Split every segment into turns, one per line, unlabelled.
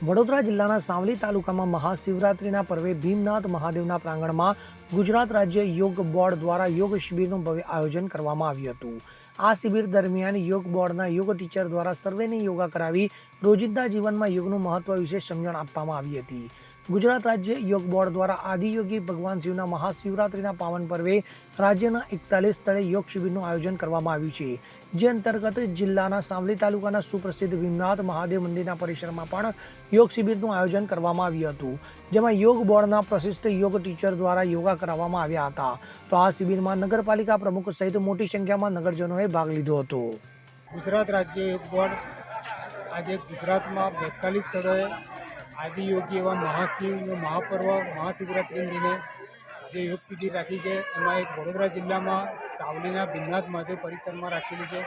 વડોદરા જિલ્લાના સાવલી તાલુકામાં મહાશિવરાત્રિના પર્વે ભીમનાથ મહાદેવના પ્રાંગણમાં ગુજરાત રાજ્ય યોગ બોર્ડ દ્વારા યોગ શિબિરનું ભવ્ય આયોજન કરવામાં આવ્યું હતું. આ શિબિર દરમિયાન યોગ બોર્ડના યોગ ટીચર દ્વારા સર્વેને યોગા કરાવી રોજિંદા જીવનમાં યોગનું મહત્વ વિશે સમજણ આપવામાં આવી હતી. ગુજરાત રાજ્ય યોગ બોર્ડ દ્વારા આદિયોગી ભગવાન શિવના મહાશિવરાત્રિના પાવન પર્વે રાજ્યના એકતાલીસ સ્થળે યોગ શિબિરનું આયોજન કરવામાં આવ્યું છે. જે અંતર્ગત જિલ્લાના સાવલી તાલુકાના સુપ્રસિદ્ધ ભીમનાથ મહાદેવ મંદિરના પરિસરમાં પણ યોગ શિબિરનું આયોજન કરવામાં આવ્યું હતું. જેમાં યોગ બોર્ડના પ્રશિષ્ટ યોગ ટીચર દ્વારા યોગા કરાવવામાં આવ્યા હતા. તો આ શિબિરમાં નગરપાલિકા પ્રમુખ સહિત મોટી સંખ્યામાં નગરજનોએ ભાગ લીધો હતો.
ગુજરાત રાજ્ય યોગ બોર્ડ આજે ગુજરાતમાં બેતાલીસ સ્થળોએ આદિયોગી એવા મહાશિવનો મહાપર્વ મહાશિવરાત્રિને દિને જે યોગ શિબિર રાખી છે એમાં એક વડોદરા જિલ્લામાં સાવલીના ભીમનાથ મહાદેવ પરિસરમાં રાખેલી છે.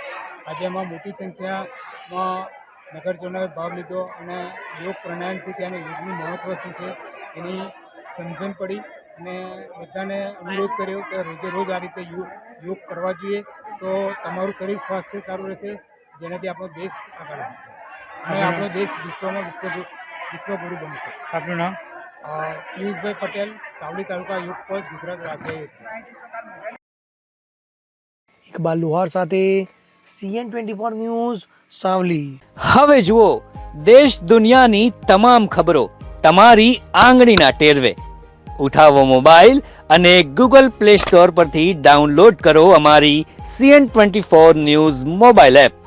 આજે એમાં મોટી સંખ્યામાં નગરજનોએ ભાગ લીધો અને યોગ પ્રાણાયામ શીખ્યા અને યોગનું મહત્ત્વ શું છે એની સમજણ પડી અને બધાને અનુરોધ કર્યો કે રોજે રોજ આ રીતે યોગ યોગ કરવા જોઈએ. તો તમારું શરીર સ્વાસ્થ્ય સારું રહેશે જેનાથી આપણો દેશ આગળ વધશે. અને આપણો દેશ વિશ્વમાં વિશ્વ વિશ્વગુરુ બની
આપનું નામ?
પિયુષભાઈ પટેલ સાવલી તાલુકા યુગ કોચ ગુજરાત રાજ્ય
ઇકબાલ લુહાર સાથે CN twenty four news Savli.
હવે જુઓ દેશ દુનિયાની તમામ ખબરો તમારી આંગળીના ટેરવે. ઉઠાવો મોબાઈલ અને ગૂગલ પ્લે સ્ટોર પરથી ડાઉનલોડ કરો અમારી CN twenty four news mobile app.